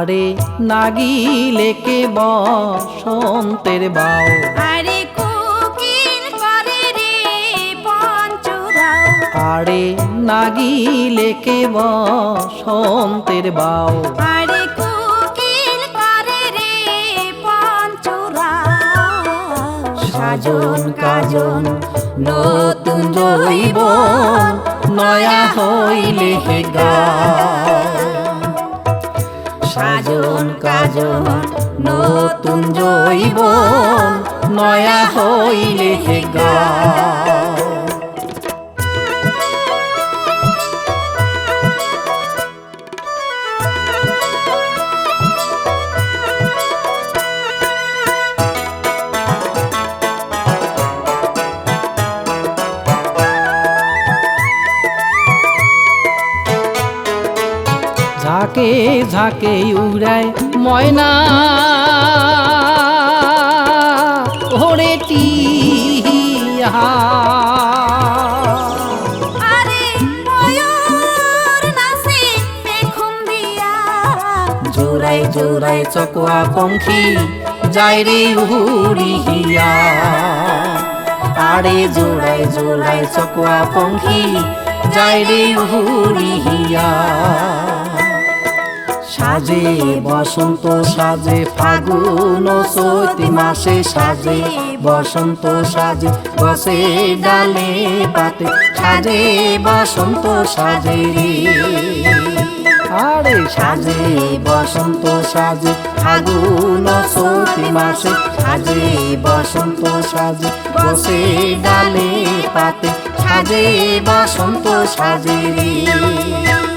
আরে নাগিলে কে বসন্তের বাও। আরে কোকিল করে রে পঞ্চরাও আরে নাগিলে কে বসন্তের বাও। আরে কোকিল করে রে পঞ্চরাও সাজন কাজন নতুন জৈবন নয়া হইলে হে জৈবন নয়া হইলে হে গান ঝাঁকে ঝাঁকে উড়ায় ময়না। জোড়ায় জোড়ায় চকুয়া পঙ্খী যাই রে উড়িয়া আরে জোড়ায় জোড়ায় চকুয়া পঙ্খী যায় রে উড়িয়া সাজে বসন্ত, সাজে ফাগুন চৈতি মাসে সাজে বসন্ত, সাজে বসে ডালে পাতে। সাজে বসন্ত, সাজে রে আরে সাজে, বসন্ত সাজে, ফাগুন চৈতি মাসে সাজে, বসন্ত সাজে, বসে ডালে পাতে সাজে, বসন্ত সাজে রে।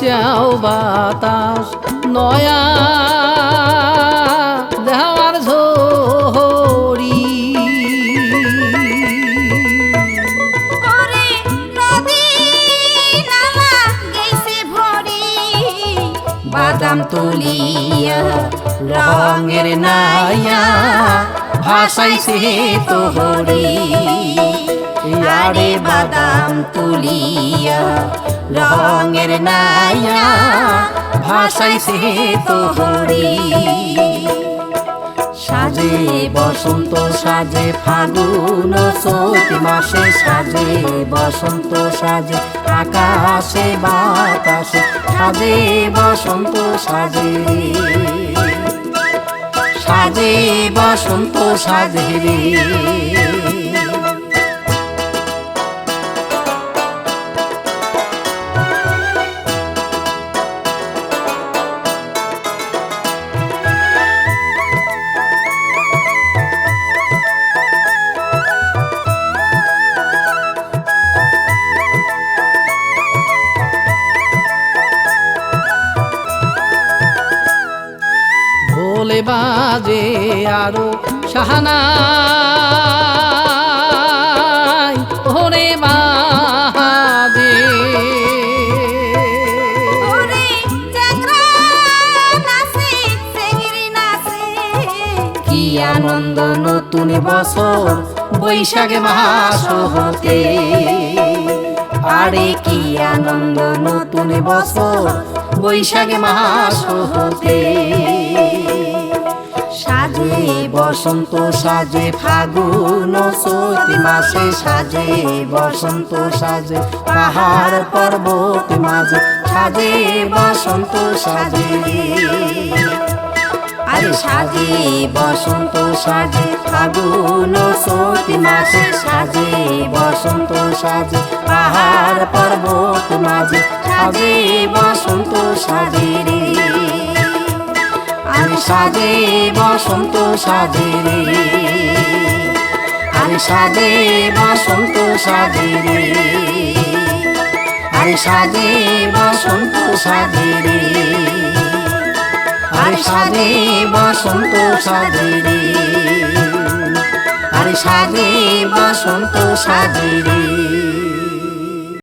চাও বাতাস নয়া দেওয়ার ভরি বাদাম তুলিয়া রঙের নাইয়া ভাসাইছে তোহরি। আরে বাদাম তুলিয়া, রঙের নাইয়া ভাসাইছে তোহরি সাজে বসন্ত, সাজে ফাগুন, চৈত মাসে সাজে বসন্ত, সাজে আকাশে বাতাসে, সাজে বসন্ত, সাজে সাজে বসন্ত, সাজে রে। ভোলে বাজে আরও সাহানাই ওরে বাজে কি আনন্দ নতুন বছর বৈশাখে মাস হতে আরে কি আনন্দ নতুন বছর বৈশাখে মাস হতে সাজে বসন্ত, সাজে ফাগুন চৈতি মাসে সাজে বসন্ত, সাজে পাহাড় পর্বত মাঝে সাজে বসন্ত, সাজে। আরে সাজে বসন্ত, সাজে ফাগুন চৈতি মাসে সাজে বসন্ত, সাজে পাহাড় পর্বত মাঝে সাজে বসন্ত, সাজে রে। আরে সাজে বসন্ত সাজে রে। আরে সাজে বসন্ত সাজে রে। আরে সাজে বসন্ত সাজে রে। আরে সাজে বসন্ত সাজে রে। আরে সাজে বসন্ত সাজে রে।